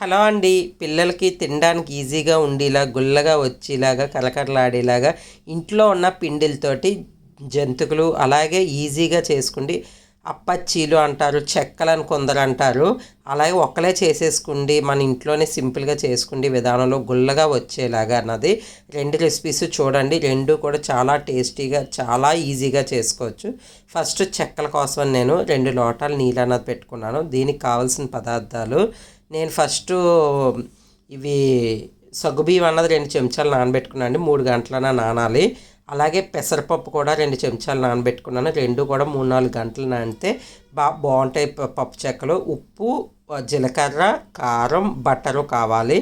Hello అండి. పిల్లలకి తినడానికి ఈజీగా ఉండేలా గుల్లగా వచ్చేలాగా కలకరలాడేలాగా ఇంట్లో ఉన్న పిండిలతోటి జంతికలు అలాగే ఈజీగా చేసుకుండి అప్పచ్చీలు అంటారు చెక్కలు అని కొందరు అంటారు అలాగే ఒక్కలే చేసేసుకుండి మన ఇంట్లోనే సింపుల్గా చేసుకుండి విధానంలో గుల్లగా వచ్చేలాగా అన్నది రెండు రెసిపీస్ చూడండి. రెండు కూడా చాలా టేస్టీగా చాలా ఈజీగా చేసుకోవచ్చు. ఫస్ట్ చెక్కల కోసం నేను రెండు లోటాలు నీళ్ళు అన్నది పెట్టుకున్నాను. దీనికి కావాల్సిన పదార్థాలు నేను ఫస్ట్ ఇవి సగ్గుబియ్యం అన్నది రెండు చెంచాలు నానబెట్టుకున్నాను మూడు గంటలన నానాలి. అలాగే పెసరపప్పు కూడా రెండు చెంచాలు నానబెట్టుకున్నాను రెండు కూడా మూడు నాలుగు గంటలు నానితే బాగా బాగుంటాయి పప్పు చెక్కలు. ఉప్పు జీలకర్ర కారం బట్టరు కావాలి.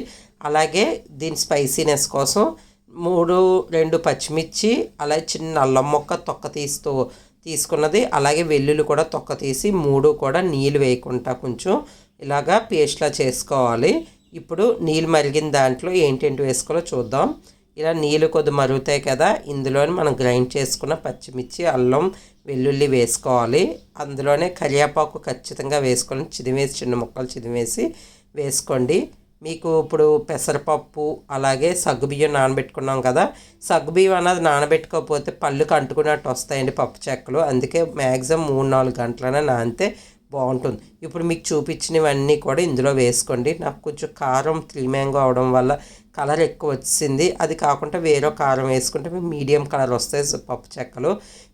అలాగే దీని స్పైసీనెస్ కోసం మూడు రెండు పచ్చిమిర్చి అలాగే చిన్న అల్లం మొక్క తొక్క తీస్తూ తీసుకున్నది. అలాగే వెల్లుల్లి కూడా తొక్క తీసి మూడు కూడా నీళ్ళు వేయకుండా కొంచెం ఇలాగా పేస్ట్లా చేసుకోవాలి. ఇప్పుడు నీళ్ళు మరిగిన దాంట్లో ఏంటేంటి వేసుకోవాలో చూద్దాం. ఇలా నీళ్ళు కొద్ది మరుగుతాయి కదా ఇందులోనే మనం గ్రైండ్ చేసుకున్న పచ్చిమిర్చి అల్లం వెల్లుల్లి వేసుకోవాలి. అందులోనే కరివేపాకు ఖచ్చితంగా వేసుకొని చిదిమేసి చిన్న ముక్కలు చిదిమేసి వేసుకోండి. మీకు ఇప్పుడు పెసరపప్పు అలాగే సగ్గుబియ్యం నానబెట్టుకున్నాం కదా సగ్గుబియ్యం అన్నది నానబెట్టుకోకపోతే పళ్ళుకి అంటుకున్నట్టు వస్తాయండి పప్పు చెక్కలు. అందుకే మ్యాక్సిమం మూడు నాలుగు గంటలనే నానితే బాగుంటుంది. ఇప్పుడు మీకు చూపించినవన్నీ కూడా ఇందులో వేసుకోండి. నాకు కొంచెం కారం త్రీ మ్యాంగో అవడం వల్ల కలర్ ఎక్కువ వచ్చింది. అది కాకుండా వేరే కారం వేసుకుంటే మీకు మీడియం కలర్ వస్తాయి పప్పు చెక్కలు.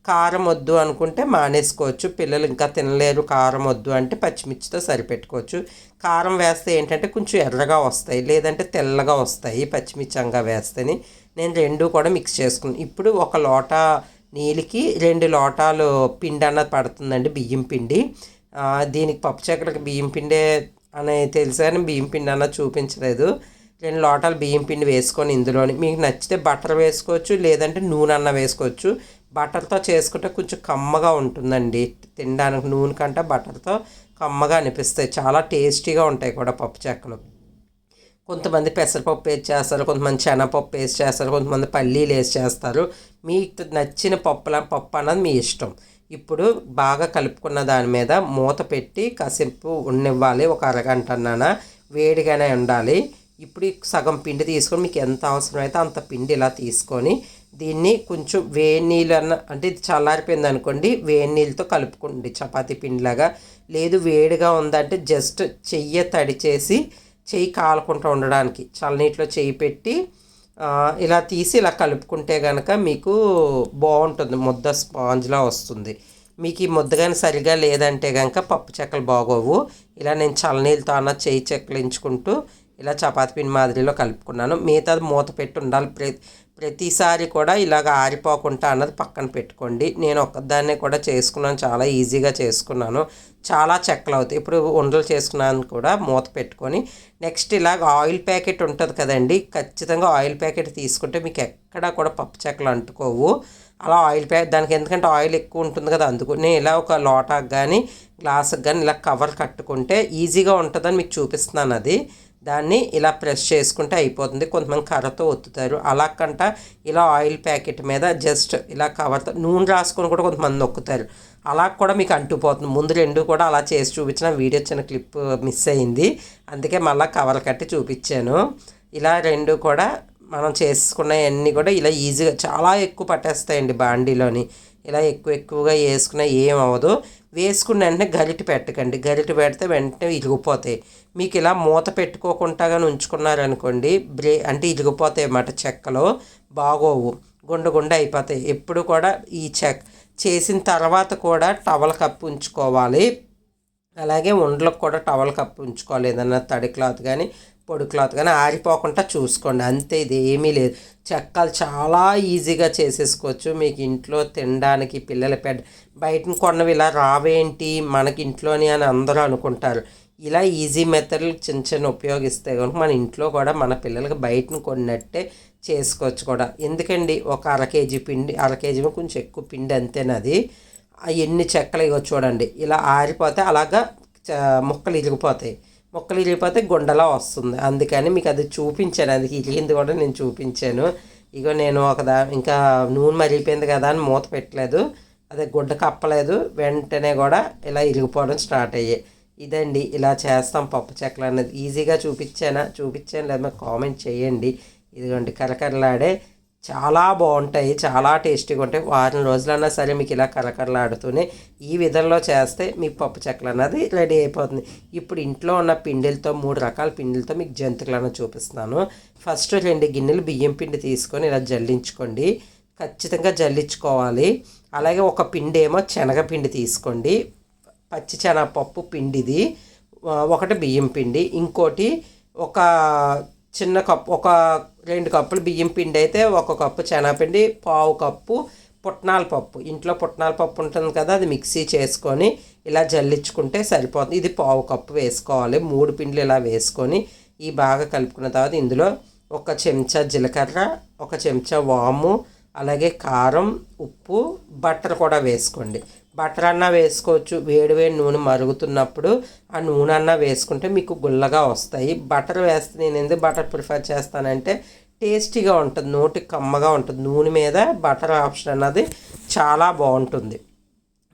కారం వద్దు అనుకుంటే మానేసుకోవచ్చు. పిల్లలు ఇంకా తినలేరు. కారం వద్దు అంటే పచ్చిమిర్చితో సరిపెట్టుకోవచ్చు. కారం వేస్తే ఏంటంటే కొంచెం ఎర్రగా వస్తాయి. లేదంటే తెల్లగా వస్తాయి. పచ్చిమిర్చి అంగా వేస్తేని. నేను రెండు కూడా మిక్స్ చేసుకున్నాను. ఇప్పుడు ఒక లోటా నీళ్ళకి రెండు లోటాలు పిండి అన్నది పడుతుందండి. బియ్యం పిండి. దీనికి పప్పు చెక్కలకి బియ్యం పిండే అని తెలుసా కానీ బియ్యం పిండి అన్న చూపించలేదు. రెండు లోటాలు బియ్యం పిండి వేసుకొని ఇందులోని మీకు నచ్చితే బటర్ వేసుకోవచ్చు లేదంటే నూనె అన్న వేసుకోవచ్చు. బటర్తో చేసుకుంటే కొంచెం కమ్మగా ఉంటుందండి. తినడానికి నూనె కంటే బటర్తో కమ్మగా అనిపిస్తాయి. చాలా టేస్టీగా ఉంటాయి కూడా పప్పు చెక్కలు కొంతమంది పెసరపప్పు వేసి చేస్తారు కొంతమంది శనగపప్పు వేసి చేస్తారు కొంతమంది పల్లీలు వేసి చేస్తారు. మీకు నచ్చిన పప్పుల పప్పు అన్నది మీ ఇష్టం. ఇప్పుడు బాగా కలుపుకున్న దాని మీద మూత పెట్టి కాసేపు ఉండనివ్వాలి. ఒక అరగంట అన్నాన? వేడిగానే ఉండాలి. ఇప్పుడు ఈ సగం పిండి తీసుకొని మీకు ఎంత అవసరమైతే అంత పిండి ఇలా తీసుకొని దీన్ని కొంచెం వేడి నీళ్ళు అన్న అంటే ఇది చల్లారిపోయింది అనుకోండి వేడి నీళ్ళతో కలుపుకోండి. చపాతీ పిండిలాగా. లేదు వేడిగా ఉందంటే జస్ట్ చెయ్యి తడి చేసి చెయ్యి కాలకుండా ఉండడానికి. చల్లనీటిలో చెయ్యి పెట్టి ఇలా తీసి ఇలా కలుపుకుంటే కనుక మీకు బాగుంటుంది. ముద్ద స్పాంజ్లా వస్తుంది. మీకు ఈ ముద్ద కానీ సరిగా లేదంటే కనుక పప్పు చెక్కలు బాగోవు. ఇలా నేను చల్లనీళ్ళతో అన్న చెయ్యి చెక్కలించుకుంటూ ఇలా చపాతి పిండి మాదిరిలో కలుపుకున్నాను. మిగతా మూత పెట్టి ఉండాలి. ప్ర ప్రతిసారి కూడా ఇలాగ ఆరిపోకుండా అన్నది పక్కన పెట్టుకోండి. నేను ఒక్కదాన్నే కూడా చేసుకున్నాను. చాలా ఈజీగా చేసుకున్నాను. చాలా చెక్కలు అవుతాయి. ఇప్పుడు ఉండలు చేసుకున్నాను కూడా మూత పెట్టుకొని. నెక్స్ట్ ఇలాగ ఆయిల్ ప్యాకెట్ ఉంటుంది కదండి. ఖచ్చితంగా ఆయిల్ ప్యాకెట్ తీసుకుంటే మీకు ఎక్కడా కూడా పప్పు చెక్కలు అంటుకోవు. అలా ఆయిల్ ప్యాకెట్ దానికి ఎందుకంటే ఆయిల్ ఎక్కువ ఉంటుంది కదా అందుకు. నేను ఇలా ఒక లోటాకు కానీ గ్లాసుకి కానీ ఇలా కవర్ కట్టుకుంటే ఈజీగా ఉంటుందని మీకు చూపిస్తున్నాను అది. దాన్ని ఇలా ప్రెస్ చేసుకుంటే అయిపోతుంది. కొంతమంది కర్రతో ఒత్తుతారు. అలా కంట ఇలా ఆయిల్ ప్యాకెట్ మీద జస్ట్ ఇలా కవర్తో నూనె రాసుకొని కూడా కొంతమంది నొక్కుతారు. అలా కూడా మీకు అంటుపోతుంది ముందు రెండు కూడా అలా చేసి చూపించిన వీడియో చిన్న క్లిప్ మిస్ అయింది. అందుకే మళ్ళీ కవర్ కట్టి చూపించాను. ఇలా రెండు కూడా మనం చేసుకున్నవన్నీ కూడా ఇలా ఈజీగా చాలా ఎక్కువ పట్టేస్తాయండి బాండీలోని. ఇలా ఎక్కువ ఎక్కువగా వేసుకున్న ఏం అవ్వదు. వేసుకున్న వెంటనే గరిట పెట్టకండి. గరిట పెడితే వెంటనే ఇరిగిపోతాయి. మీకు ఇలా మూత పెట్టుకోకుండా ఉంచుకున్నారనుకోండి బ్రే అంటే ఇరిగిపోతాయి అన్నమాట చెక్కలు. బాగోవు. గుండు గుండ అయిపోతాయి. ఎప్పుడు కూడా ఈ చెక్ చేసిన తర్వాత కూడా టవల్ కప్పు ఉంచుకోవాలి. అలాగే ఉండలకు కూడా టవల్ కప్పు ఉంచుకోవాలి. ఏదన్నా తడి క్లాత్ కానీ పొడి క్లాత్ కానీ ఆరిపోకుండా చూసుకోండి. అంతే ఇది ఏమీ లేదు. చెక్కలు చాలా ఈజీగా చేసేసుకోవచ్చు. మీకు ఇంట్లో తినడానికి పిల్లల పెద్ద బయట కొన్నవి ఇలా రావేంటి మనకి ఇంట్లోని అని అందరూ అనుకుంటారు. ఇలా ఈజీ మెథడ్లు చిన్న చిన్న ఉపయోగిస్తే కనుక మన ఇంట్లో కూడా మన పిల్లలకి బయటను కొన్నట్టే చేసుకోవచ్చు కూడా. ఎందుకండి? ఒక అర కేజీ పిండి అర కేజీ కొంచెం ఎక్కువ పిండి అంతేనది ఎన్ని చెక్కలు ఇగో చూడండి. ఇలా ఆరిపోతే అలాగా చ- ముక్కలు ఇరిగిపోతాయి. మొక్కలు ఇరిగిపోతే గుండలా వస్తుంది. అందుకని మీకు అది చూపించాను. అది ఇరిగింది కూడా నేను చూపించాను. ఇగో నేను ఒకదా ఇంకా నూనె మరిగిపోయింది కదా అని మూత పెట్టలేదు. అదే గుడ్డ కప్పలేదు. వెంటనే కూడా ఇలా ఇరిగిపోవడం స్టార్ట్ అయ్యాయి. ఇదండి ఇలా చేస్తాం పప్పు చెక్కలు అనేది ఈజీగా చూపించానా? చూపించాను. లేదా కామెంట్ చేయండి. ఇదిగోండి కరకరలాడే చాలా బాగుంటాయి చాలా టేస్టీగా ఉంటాయి. వారం రోజులన్నా సరే మీకు ఇలా కరకరలాడుతూనే ఈ విధంలో చేస్తే మీకు పప్పు చెక్కలు అన్నది రెడీ అయిపోతుంది. ఇప్పుడు ఇంట్లో ఉన్న పిండిలతో మూడు రకాల పిండిలతో మీకు జంతువులను చూపిస్తున్నాను. ఫస్ట్ రెండు గిన్నెలు బియ్యం పిండి తీసుకొని ఇలా జల్లించుకోండి. ఖచ్చితంగా జల్లించుకోవాలి. అలాగే ఒక పిండి ఏమో శనగపిండి తీసుకోండి. పచ్చి శనగపప్పు పిండిది. ఒకటి బియ్యం పిండి. ఇంకోటి ఒక చిన్న కప్పు ఒక రెండు కప్పులు బియ్యం పిండి అయితే ఒక కప్పు శనగపిండి పావు కప్పు పుట్నాల పప్పు. ఇంట్లో పుట్నాల పప్పు ఉంటుంది కదా అది మిక్సీ చేసుకొని ఇలా జల్లించుకుంటే సరిపోతుంది. ఇది పావు కప్పు వేసుకోవాలి. మూడు పిండిలు ఇలా వేసుకొని ఈ బాగా కలుపుకున్న తర్వాత ఇందులో ఒక చెంచా జీలకర్ర ఒక చెంచా వాము అలాగే కారం ఉప్పు బట్టర్ కూడా వేసుకోండి. బటర్ అన్న వేసుకోవచ్చు. వేడి వేడి నూనె మరుగుతున్నప్పుడు ఆ నూనె అన్న వేసుకుంటే మీకు గుల్లగా వస్తాయి. బటర్ వేస్తే నేను ఎందుకు బటర్ ప్రిఫర్ చేస్తానంటే టేస్టీగా ఉంటుంది. నోటి కమ్మగా ఉంటుంది. నూనె మీద బటర్ ఆప్షన్ అన్నది చాలా బాగుంటుంది.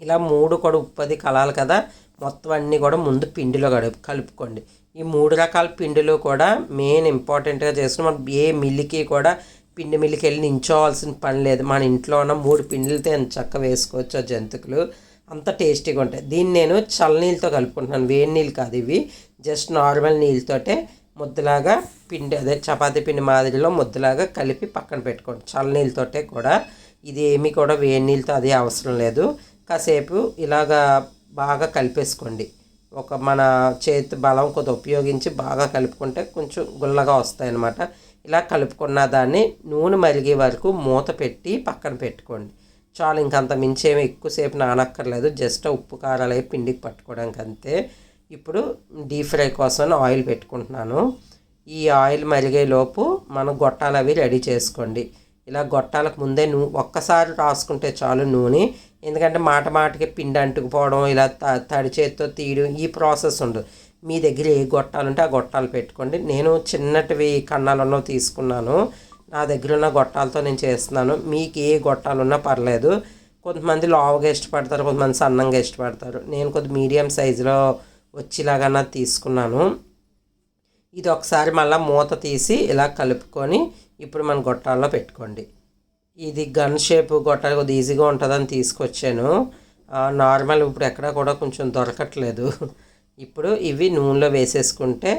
ఇలా మూడు కూడా ఉప్పది కలాలి కదా. మొత్తం అన్నీ కూడా ముందు పిండిలో కలుపు కలుపుకోండి. ఈ మూడు రకాల పిండిలో కూడా మెయిన్ ఇంపార్టెంట్గా చేసుకుని మనం ఏ మిల్లికి కూడా పిండి మిల్లికి వెళ్ళి నించోవాల్సిన పని లేదు. మన ఇంట్లో ఉన్న మూడు పిండిలతో ఎంత చక్క వేసుకోవచ్చు ఆ జంతుకులు. అంత టేస్టీగా ఉంటాయి. దీన్ని నేను చల్లనీళ్ళతో కలుపుకుంటున్నాను. వేడి నీళ్ళు కాదు ఇవి. జస్ట్ నార్మల్ నీళ్ళతోటే ముద్దలాగా పిండి అదే చపాతీ పిండి మాదిరిలో ముద్దలాగా కలిపి పక్కన పెట్టుకోండి. చల్లనీళ్ళతోటే కూడా. ఇది ఏమీ కూడా వేడి నీళ్ళతో అది అవసరం లేదు. కాసేపు ఇలాగా బాగా కలిపేసుకోండి. ఒక మన చేతి బలం కొద్ది ఉపయోగించి బాగా కలుపుకుంటే కొంచెం గుల్లగా వస్తాయి అన్నమాట ఇలా కలుపుకున్న దాన్ని నూనె మరిగే వరకు మూత పెట్టి పక్కన పెట్టుకోండి. చాలు ఇంకంత మించి ఎక్కువసేపు నానక్కర్లేదు. జస్ట్ ఉప్పు కారాలు పిండికి పట్టుకోవడానికి అంతే. ఇప్పుడు డీప్ ఫ్రై కోసం ఆయిల్ పెట్టుకుంటున్నాను. ఈ ఆయిల్ మరిగేలోపు మనం గొట్టాలు అవి రెడీ చేసుకోండి. ఇలా గొట్టాలకు ముందే నూ ఒక్కసారి రాసుకుంటే చాలు నూనె. ఎందుకంటే మాట మాటకి పిండి అంటుకుపోవడం ఇలా తడి చేతితో తీయడం ఈ ప్రాసెస్ ఉండదు. మీ దగ్గర ఏ గొట్టాలు ఉంటే ఆ గొట్టాలు పెట్టుకోండి. నేను చిన్నటివి కన్నాలున్నవి తీసుకున్నాను. నా దగ్గర ఉన్న గొట్టాలతో నేను చేస్తున్నాను. మీకు ఏ గొట్టాలు ఉన్నా పర్లేదు. కొంతమంది లావుగా ఇష్టపడతారు కొంతమంది సన్నంగా ఇష్టపడతారు. నేను కొద్ది మీడియం సైజులో వచ్చేలాగా తీసుకున్నాను. ఇది ఒకసారి మళ్ళీ మూత తీసి ఇలా కలుపుకొని ఇప్పుడు మన గొట్టాల్లో పెట్టుకోండి. ఇది గన్ షేప్ గొట్టాలు కొద్ది ఈజీగా ఉంటుందని తీసుకొచ్చాను. నార్మల్ ఇప్పుడు ఎక్కడ కూడా కొంచెం దొరకట్లేదు. ఇప్పుడు ఇవి నూనెలో వేసేసుకుంటే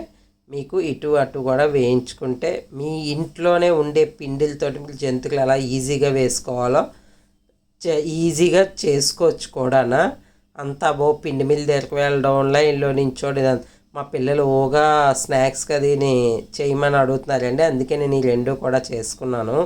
మీకు ఇటు అటు కూడా వేయించుకుంటే మీ ఇంట్లోనే ఉండే పిండిలతోటి జంతువులు ఎలా ఈజీగా వేసుకోవాలో ఈజీగా చేసుకోవచ్చు కూడా అంతా బో పిండి మిల్ దగ్గరికి వెళ్ళడం లైన్లో నించోడి. మా పిల్లలు ఓగా స్నాక్స్ కదీని చేయమని అడుగుతున్నారండి. అందుకే నేను ఈ రెండు కూడా చేసుకున్నాను.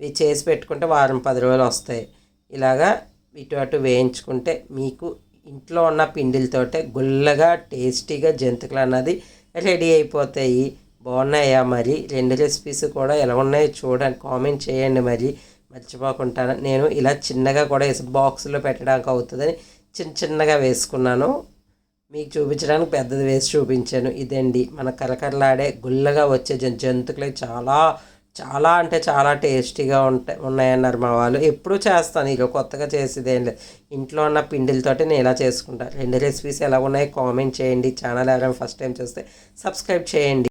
ఇవి చేసి పెట్టుకుంటే వారం పది రోజులు వస్తాయి. ఇలాగా ఇటు అటు వేయించుకుంటే మీకు ఇంట్లో ఉన్న పిండిలతోటే గుల్లగా టేస్టీగా జంతికలు అన్నది రెడీ అయిపోతాయి. బాగున్నాయా మరి? రెండు రెసిపీస్ కూడా ఎలా ఉన్నాయో చూడండి. కామెంట్ చేయండి మరి. మర్చిపోకుంటాను. నేను ఇలా చిన్నగా కూడా బాక్స్లో పెట్టడానికి అవుతుందని చిన్న చిన్నగా వేసుకున్నాను. మీకు చూపించడానికి పెద్దది వేసి చూపించాను. ఇదండి మన కరకరలాడే గుల్లగా వచ్చే జంతుకులు. చాలా చాలా అంటే చాలా టేస్టీగా ఉంటాయి ఉన్నాయన్నారు మా వాళ్ళు. ఎప్పుడూ చేస్తాను. ఇక కొత్తగా చేసేది ఏం లేదు. ఇంట్లో ఉన్న పిండిలతోటి నేను ఇలా చేసుకుంటాను రెండు రెసిపీస్ ఎలా ఉన్నాయి కామెంట్ చేయండి. ఛానల్ ఎవరైనా ఫస్ట్ టైం చూస్తే సబ్స్క్రైబ్ చేయండి.